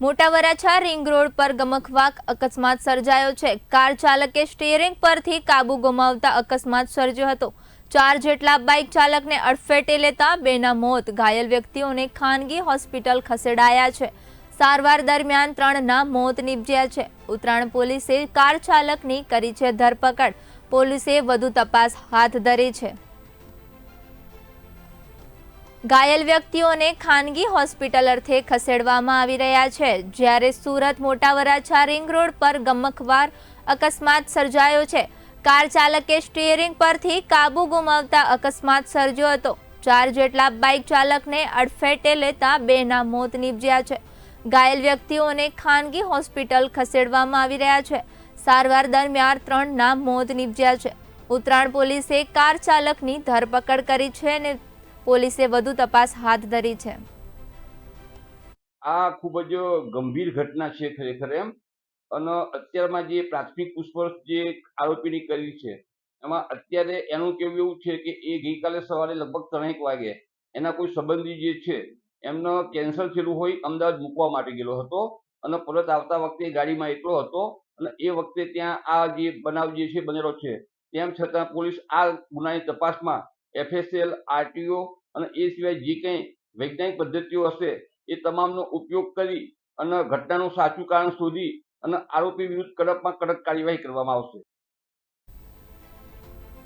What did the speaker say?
મોટા Varachha ring road પર ગમખવાક અકસ્માત સર્જાયો છે. કાર ચાલકે સ્ટીયરિંગ પરથી કાબુ ગુમાવતા અકસ્માત સર્જ્યો હતો. ચાર જેટલા બાઇક ચાલકને અડફેટે લેતા બેના મોત. ઘાયલ વ્યક્તિઓને ખાનગી હોસ્પિટલ ખસેડાયા છે. સારવાર દરમિયાન ત્રણના મોત નીપજ્યા છે. ઉત્તરાયણ પોલીસે કાર ચાલકની કરી છે ધરપકડ. પોલીસે વધુ તપાસ હાથ ધરી છે. ઘાયલ વ્યક્તિઓને ખાનગી હોસ્પિટલ અર્થે ખસેડવામાં આવી રહ્યા છે. જ્યારે સુરત મોટા વરાછા રિંગ રોડ પર ગમખવાર અકસ્માત સર્જાયો છે. કાર ચાલકે સ્ટીયરિંગ પરથી કાબુ ગુમાવતા અકસ્માત સર્જ્યો હતો. ચાર જેટલા બાઇક ચાલકને અડફેટે લેતા બેના મોત નીપજ્યા છે. ઘાયલ વ્યક્તિઓને ખાનગી હોસ્પિટલ ખસેડવામાં આવી રહ્યા છે. સારવાર દરમિયાન ત્રણના મોત નીપજ્યા છે. ઉત્તરાયણ પોલીસે કાર ચાલકની ધરપકડ કરી છે અને પોલીસે વધુ તપાસ હાથ ધરી છે. આ ખૂબ જ ગંભીર ઘટના છે ખરેખર એમ. અને અત્યારમાં જે પ્રાથમિક પૂછપરછ જે આરોપીની કરી છે, એમાં અત્યારે એનું કેવું એવું છે કે એ ગઈકાલે સવારે લગભગ ત્રણેક વાગે એના કોઈ સંબંધી જે છે, એમનો કેન્સલ થયેલું હોય અમદાવાદ મૂકવા માટે ગયેલો હતો અને પરત આવતા વખતે ગાડીમાં એકલો હતો અને એ વખતે ત્યાં આ જે બનાવ જે છે બનેલો છે, તેમ છતાં પોલીસ આ ગુનાની તપાસમાં એફએસએલ આરટીઓ અને એ સિવાય જે કંઈ વૈજ્ઞાનિક પદ્ધતિઓ હશે, એ તમામનો ઉપયોગ કરી અને ઘટનાનું સાચું કારણ શોધી અને આરોપી વિરુદ્ધ કડકમાં કડક કાર્યવાહી કરવામાં આવશે.